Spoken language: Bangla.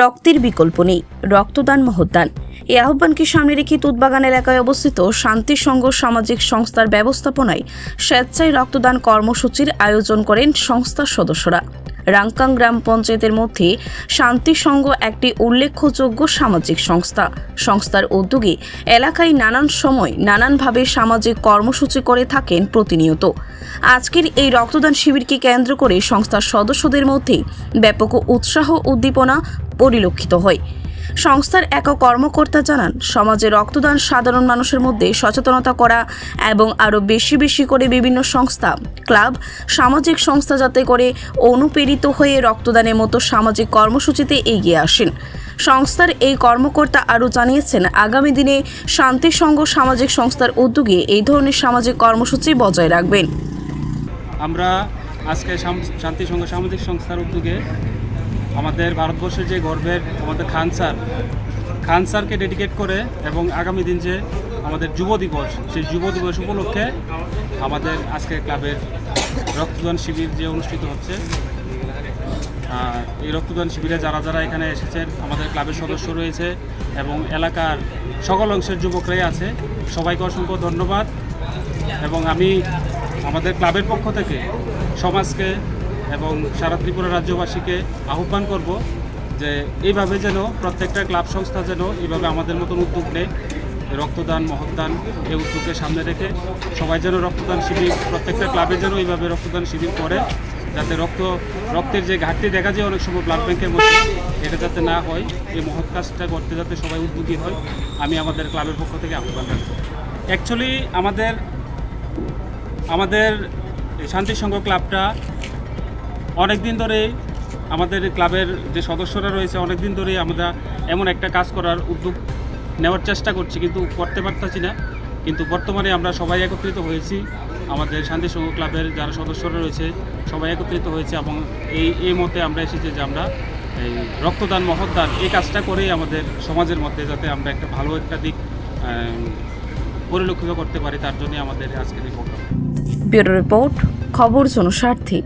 রক্তের বিকল্প নেই। রক্তদান মহদান এই আহ্বানকে সামনে রেখে তুতবাগান এলাকায় অবস্থিত শান্তি সংঘ সামাজিক সংস্থার ব্যবস্থাপনায় স্বেচ্ছায় রক্তদান কর্মসূচির আয়োজন করেন সংস্থার সদস্যরা। রাংকাং গ্রাম পঞ্চায়েতের মধ্যে শান্তি সংঘ একটি উল্লেখযোগ্য সামাজিক সংস্থা। সংস্থার উদ্যোগে এলাকায় নানান সময় নানানভাবে সামাজিক কর্মসূচি করে থাকেন প্রতিনিয়ত। আজকের এই রক্তদান শিবিরকে কেন্দ্র করে সংস্থার সদস্যদের মধ্যে ব্যাপক উৎসাহ উদ্দীপনা পরিলক্ষিত হয়। সংস্থার এক কর্মকর্তা জানান, সমাজে রক্তদান সাধারণ মানুষের মধ্যে সচেতনতা করা এবং আরও বেশি বেশি করে বিভিন্ন সংস্থা, ক্লাব, সামাজিক সংস্থা যাতে করে অনুপ্রেরিত হয়ে রক্তদানের মতো সামাজিক কর্মসূচিতে এগিয়ে আসেন। সংস্থার এই কর্মকর্তা আরও জানিয়েছেন, আগামী দিনে শান্তি সংঘ সামাজিক সংস্থার উদ্যোগে এই ধরনের সামাজিক কর্মসূচি বজায় রাখবেন। আমরা আজকে শান্তি সংঘ সামাজিক সংস্থার উদ্যোগে আমাদের ভারতবর্ষের যে গর্বের আমাদের খান স্যার, খান স্যারকে ডেডিকেট করে এবং আগামী দিন যে আমাদের যুব দিবস, সেই যুব দিবস উপলক্ষে আমাদের আজকে ক্লাবের রক্তদান শিবির যে অনুষ্ঠিত হচ্ছে এই রক্তদান শিবিরে যারা যারা এখানে এসেছেন, আমাদের ক্লাবের সদস্য রয়েছে এবং এলাকার সকল অংশের যুবকরাই আছে, সবাইকে অসংখ্য ধন্যবাদ এবং আমি আমাদের ক্লাবের পক্ষ থেকে সমাজকে এবং সারা ত্রিপুরা রাজ্যবাসীকে আহ্বান করব যে এইভাবে যেন প্রত্যেকটা ক্লাব সংস্থা যেন এইভাবে আমাদের মতন উদ্যোগ নেয়। রক্তদান মহদান এই উদ্যোগকে সামনে রেখে সবাই যেন রক্তদান শিবির, প্রত্যেকটা ক্লাবে যেন এইভাবে রক্তদান শিবির করে, যাতে রক্ত, রক্তের যে ঘাটতি দেখা যায় অনেক সময় ব্লাড ব্যাংকের মধ্যে, এটা যাতে না হয়, এই মহৎ কাজটা করতে যাতে সবাই উদ্যোগী হয়, আমি আমাদের ক্লাবের পক্ষ থেকে আহ্বান রাখব অ্যাকচুয়ালি আমাদের আমাদের শান্তি সংঘ ক্লাবটা অনেক দিন ধরেই আমাদের ক্লাবের যে সদস্যরা রয়েছে অনেক দিন ধরেই আমরা এমন একটা কাজ করার উদ্যোগ নেওয়ার চেষ্টা করছি, কিন্তু করতে পারতেছি না। কিন্তু বর্তমানে আমরা সবাই একত্রিত হয়েছি। আমাদের শান্তি সংঘ ক্লাবের যারা সদস্যরা রয়েছে, সবাই একত্রিত হয়েছে এবং এই এই মতে আমরা এসেছি যে আমরা এই রক্তদান মহদান এই কাজটা করেই আমাদের সমাজের মধ্যে যাতে আমরা একটা ভালো একটা দিক পরিলক্ষিত করতে পারি, তার জন্যই আমাদের আজকের এই প্রোগ্রাম। ব্যুরো রিপোর্ট, খবর জনস্বার্থে।